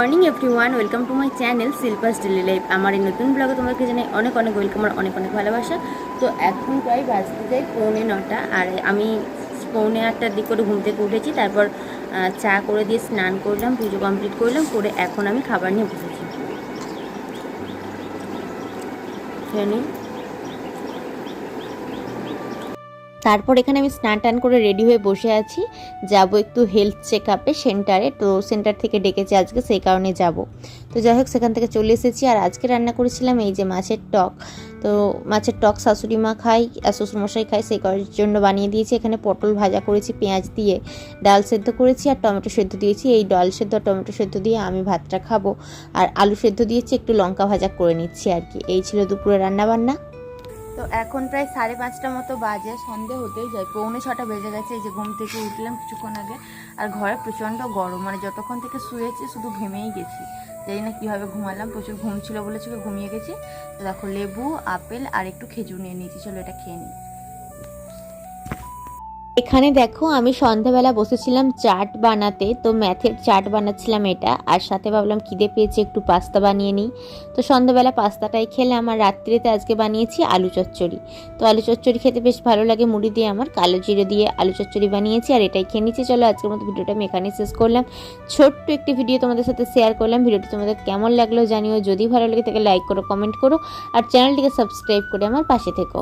Morning everyone welcome to my channel Shilpa's daily life আমার এই নতুন ব্লগে তোমাদেরকে জানাই অনেক অনেক ওয়েলকাম আর অনেক অনেক ভালোবাসা। তো এখন প্রায় বাজতে যাই পৌনে নটা, আর আমি পৌনে আটটার দিক করে ঘুম থেকে উঠেছি। তারপর চা করে দিয়ে স্নান করলাম, পুজো কমপ্লিট করলাম, করে এখন আমি খাবার নিয়ে বসেছি খেয়ে নিই। তারপর এখানে আমি স্নান টান করে রেডি হয়ে বসে আছি। যাব একটু হেলথ চেক আপে সেন্টারে তো সেন্টার থেকে ডেকেছে আজকে, সেই কারণে যাব। তো যাই হোক, সেখান থেকে চলে এসেছি। আর আজকে রান্না করেছিলাম এই যে মাছের টক। তো মাছের টক শাশুড়ি মা খাই আর শ্বশুরমশাই খাই সেই করার জন্য বানিয়ে দিয়েছি। এখানে পটল ভাজা করেছি, পেঁয়াজ দিয়ে ডাল সেদ্ধ করেছি আর টমেটো সেদ্ধ দিয়েছি। এই ডাল সেদ্ধ টমেটো সেদ্ধ দিয়ে আমি ভাতটা খাব। আর আলু সেদ্ধ দিয়েছি, একটু লঙ্কা ভাজা করে নিচ্ছি আর কি। এই ছিল দুপুরে রান্না বান্না তো এখন প্রায় সাড়ে পাঁচটা মতো বাজে, সন্ধে হতেই যায়। পৌনে ছটা বেজে গেছে, এই যে ঘুম থেকে উঠলাম কিছুক্ষণ আগে। আর ঘরে প্রচণ্ড গরম মানে যতক্ষণ থেকে শুয়েছি শুধু ঘেমেই গেছি। জানি না কীভাবে ঘুমালাম, প্রচুর ঘুম ছিল বলেছিল ঘুমিয়ে গেছি। তো দেখো, লেবু, আপেল আর একটু খেজুর নিয়ে নিয়েছি। চলো এটা খেয়ে নিই। এখানে দেখো, আমি সন্ধ্যাবেলা বসেছিলাম চাট বানাতে, তো ম্যাথের চাট বানাচ্ছিলাম এটা, আর সাথে ভাবলাম খিদে পেয়েছে একটু পাস্তা বানিয়ে নিই। তো সন্ধ্যাবেলা পাস্তাটাই খেলে আমার রাত্রিতে আজকে বানিয়েছি আলু চচ্চড়ি। তো আলু চচ্চড়ি খেতে বেশ ভালো লাগে, মুড়ি দিয়ে আমার, কালো জিরে দিয়ে আলু চচ্চড়ি বানিয়েছি, আর এটাই খেয়ে নিচ্ছি। চলো আজকের মতো ভিডিওটা আমি এখানেই শেষ করলাম। ছোট্ট একটি ভিডিও তোমাদের সাথে শেয়ার করলাম, ভিডিওটি তোমাদের কেমন লাগল জানিও। যদি ভালো লাগে তাকে লাইক করো, কমেন্ট করো, আর চ্যানেলটিকে সাবস্ক্রাইব করে আমার পাশে থেকো।